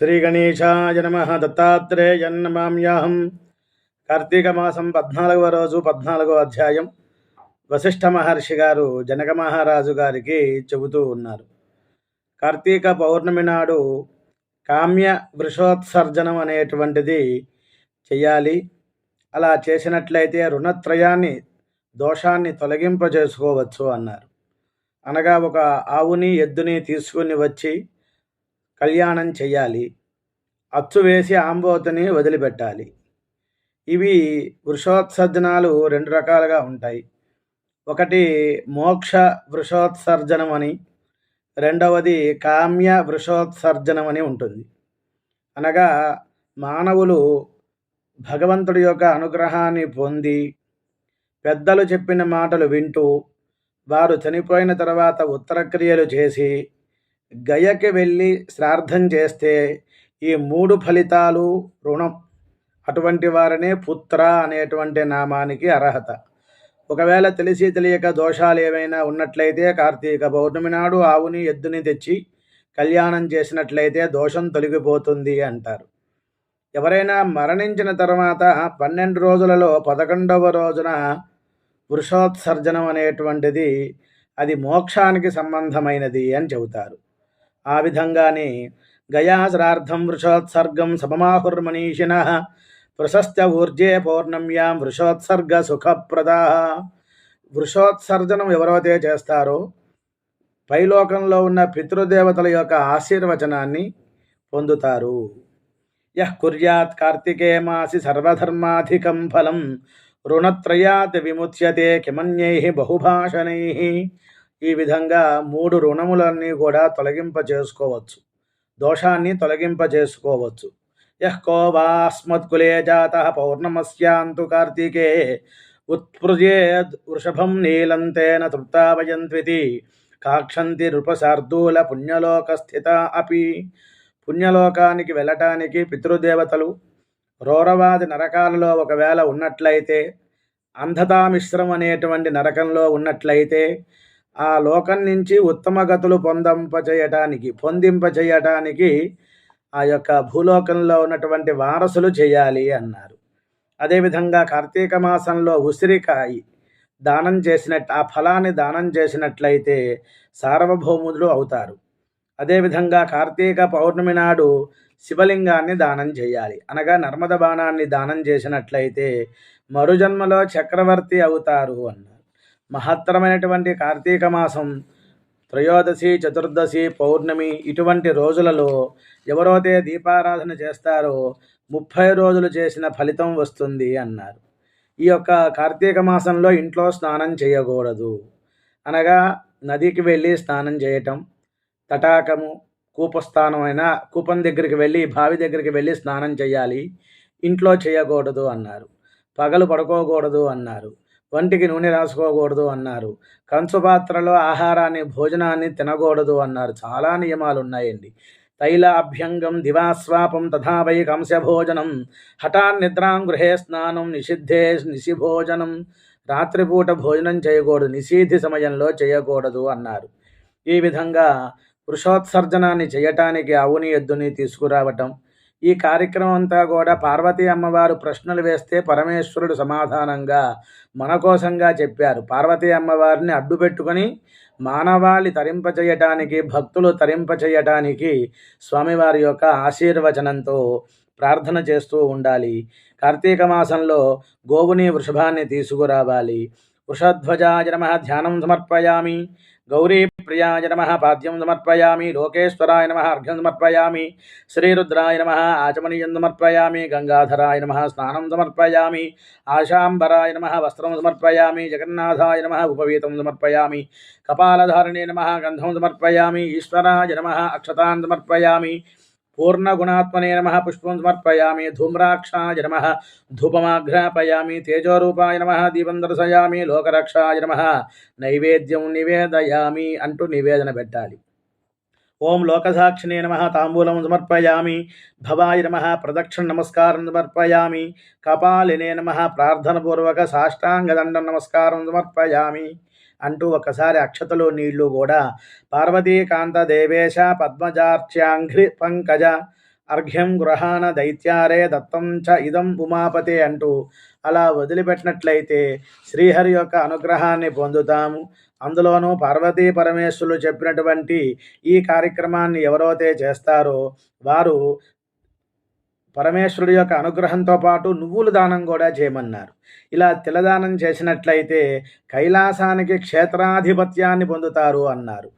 శ్రీగణేశాయ నమ దత్తాత్రేయన్నమామ్యాహం కార్తీక మాసం పద్నాలుగవ రోజు పద్నాలుగవ అధ్యాయం. వశిష్ఠ మహర్షి గారు జనక మహారాజు గారికి చెబుతూ ఉన్నారు. కార్తీక పౌర్ణమి నాడు కామ్య వృషోత్సర్జనం అనేటువంటిది చేయాలి అలా చేసినట్లయితే రుణత్రయాన్ని దోషాన్ని తొలగింపజేసుకోవచ్చు అన్నారు. అనగా ఒక ఆవుని ఎద్దుని తీసుకుని వచ్చి కళ్యాణం చెయ్యాలి. అచ్చు వేసి ఆంబోతుని వదిలిపెట్టాలి. ఇవి వృషోత్సర్జనాలు రెండు రకాలుగా ఉంటాయి. ఒకటి మోక్ష వృషోత్సర్జనం అని రెండవది కామ్య వృషోత్సర్జనం అని ఉంటుంది. అనగా మానవులు భగవంతుడి యొక్క అనుగ్రహాన్ని పొంది పెద్దలు చెప్పిన మాటలు వింటూ వారు చనిపోయిన తర్వాత ఉత్తరక్రియలు చేసి గయకి వెళ్ళి శ్రార్థం చేస్తే ఈ మూడు ఫలితాలు రుణం. అటువంటి వారనే పుత్ర అనేటువంటి నామానికి అర్హత. ఒకవేళ తెలిసి తెలియక దోషాలు ఏమైనా ఉన్నట్లయితే కార్తీక పౌర్ణమి నాడు ఆవుని ఎద్దుని తెచ్చి కళ్యాణం చేసినట్లయితే దోషం తొలగిపోతుంది అంటారు. ఎవరైనా మరణించిన తర్వాత పన్నెండు రోజులలో పదకొండవ రోజున వృషోత్సర్జనం అనేటువంటిది అది మోక్షానికి సంబంధమైనది అని చెబుతారు. ఆ విధంగానే గయాసరార్థం వృషోత్సర్గం సమమాహుర్మనీషిణ ప్రశస్త ఊర్జే పౌర్ణమ్యాం వృషోత్సర్గ సుఖప్రద వృషోత్సర్జనం ఎవరైతే చేస్తారో పైలోకంలో ఉన్న పితృదేవతల యొక్క ఆశీర్వచనాన్ని పొందుతారు. యః కుర్యాత్ కార్తికే మాసి సర్వధర్మాధికం ఫలం రుణత్రయాత్ విముచ్యతే కిమన్యై బహుభాషణై ఈ విధంగా మూడు రుణములన్నీ కూడా తొలగింప చేసుకోవచ్చు దోషాన్ని తొలగింప చేసుకోవచ్చు యః వాస్మత్కులే జాత పౌర్ణమస్యాంతు కార్తీకే ఉత్పృజే వృషభం నీలంతేన తృప్తావయంత్వితి కాక్షంతి నృపశార్దూల పుణ్యలోకస్థిత అపి. పుణ్యలోకానికి వెళ్ళటానికి పితృదేవతలు రౌరవాది నరకాలలో ఒకవేళ ఉన్నట్లయితే అంధతామిశ్రం అనేటువంటి నరకంలో ఉన్నట్లయితే ఆ లోకం నుంచి ఉత్తమ గతులు పొందింపచేయటానికి పొందింపచేయటానికి ఆ యొక్క భూలోకంలో ఉన్నటువంటి వారసులు చేయాలి అన్నారు. అదేవిధంగా కార్తీక మాసంలో ఉసిరికాయ దానం చేసినట్టు ఆ ఫలాన్ని దానం చేసినట్లయితే సార్వభౌములు అవుతారు. అదేవిధంగా కార్తీక పౌర్ణమి నాడు శివలింగాన్ని దానం చేయాలి. అనగా నర్మద బాణాన్ని దానం చేసినట్లయితే మరుజన్మలో చక్రవర్తి అవుతారు అన్నారు. మహత్తరమైనటువంటి కార్తీక మాసం త్రయోదశి చతుర్దశి పౌర్ణమి ఇటువంటి రోజులలో ఎవరైతే దీపారాధన చేస్తారో ముప్పై రోజులు చేసిన ఫలితం వస్తుంది అన్నారు. ఈ యొక్క కార్తీక మాసంలో ఇంట్లో స్నానం చేయకూడదు. అనగా నదికి వెళ్ళి స్నానం చేయటం తటాకము కూపస్థానం అయినా కూపం దగ్గరికి వెళ్ళి బావి దగ్గరికి వెళ్ళి స్నానం చేయాలి. ఇంట్లో చేయకూడదు అన్నారు. పగలు పడుకోకూడదు అన్నారు. వంటికి నూనె రాసుకోకూడదు అన్నారు. కంచుపాత్రలో ఆహారాన్ని భోజనాన్ని తినకూడదు అన్నారు. చాలా నియమాలు ఉన్నాయండి తైలాభ్యంగం దివాస్వాపం తథా కంశభోజనం కంసభోజనం హఠాన్ నిద్రాం గృహే స్నానం నిషిద్ధే నిశిభోజనం రాత్రిపూట భోజనం చేయకూడదు నిషీధి సమయంలో చేయకూడదు అన్నారు. ఈ విధంగా పురుషోత్సర్జనాన్ని చేయటానికి అవుని ఎద్దుని తీసుకురావటం ఈ కార్యక్రమం అంతా కూడా పార్వతీ అమ్మవారు ప్రశ్నలు వేస్తే పరమేశ్వరుడు సమాధానంగా మన కోసంగా చెప్పారు. పార్వతీ అమ్మవారిని అడ్డు పెట్టుకొని మానవాళి తరింపచేయటానికి భక్తులు తరింపచేయటానికి స్వామివారి యొక్క ఆశీర్వచనంతో ప్రార్థన చేస్తూ ఉండాలి. కార్తీక మాసంలో గోవుని వృషభాన్ని తీసుకురావాలి. వృషధ్వజాయ నమ ధ్యానం సమర్పయామి గౌరీ ప్రియాయ నమ పాద్యం సమర్పయామి లోకేశ్వరాయ నమ అర్ఘ్యం సమర్పయామి శ్రీరుద్రాయ నమ ఆచమనీయం సమర్పయామి గంగాధరాయ నమ స్నానం సమర్పయామి ఆశాంబరాయ నమ వస్త్రం సమర్పయామి జగన్నాథాయ నమ ఉపవీతం సమర్పయామి కపాలధారణే నమ గంధం సమర్పయామి ఈశ్వరాయ నమ అక్షతాన్ సమర్పయామి పూర్ణగుణాత్మనే నమ పుష్పం సమర్పయామి ధూమ్రాక్షాయ నమ ధూపమాఘ్రాపయామి తేజోరూపాయ నమ దీపం దర్శయామి లోకరక్షాయ నమ నైవేద్యం నివేదయామి అంటూ నివేదన పెట్టాలి. ఓం లోకసాక్షినే నమ తాంబూలం సమర్పయామి భవాయ నమ ప్రదక్షిణ నమస్కారం సమర్పయామి కపాలినే నమ ప్రార్థనపూర్వక సాష్టాంగదండం నమస్కారం సమర్పయామి అంటూ ఒకసారి అక్షతలు నీళ్ళు కూడా. పార్వతీకాంత దేవేశ పద్మజార్చ్యాంఘ్రి పంకజ అర్ఘ్యం గృహాణ దైత్యారే దత్తం చ ఇదం ఉమాపతే అంటూ అలా వదిలిపెట్టినట్లయితే శ్రీహరి యొక్క అనుగ్రహాన్ని పొందుతాము. అందులోనూ పార్వతీ పరమేశ్వరులు చెప్పినటువంటి ఈ కార్యక్రమాన్ని ఎవరైతే చేస్తారో వారు పరమేశ్వరుడి యొక్క అనుగ్రహంతో పాటు నువ్వులు దానం కూడా చేయమన్నారు. ఇలా తిలదానం చేసినట్లయితే కైలాసానికి క్షేత్రాధిపత్యాన్ని పొందుతారు అన్నారు.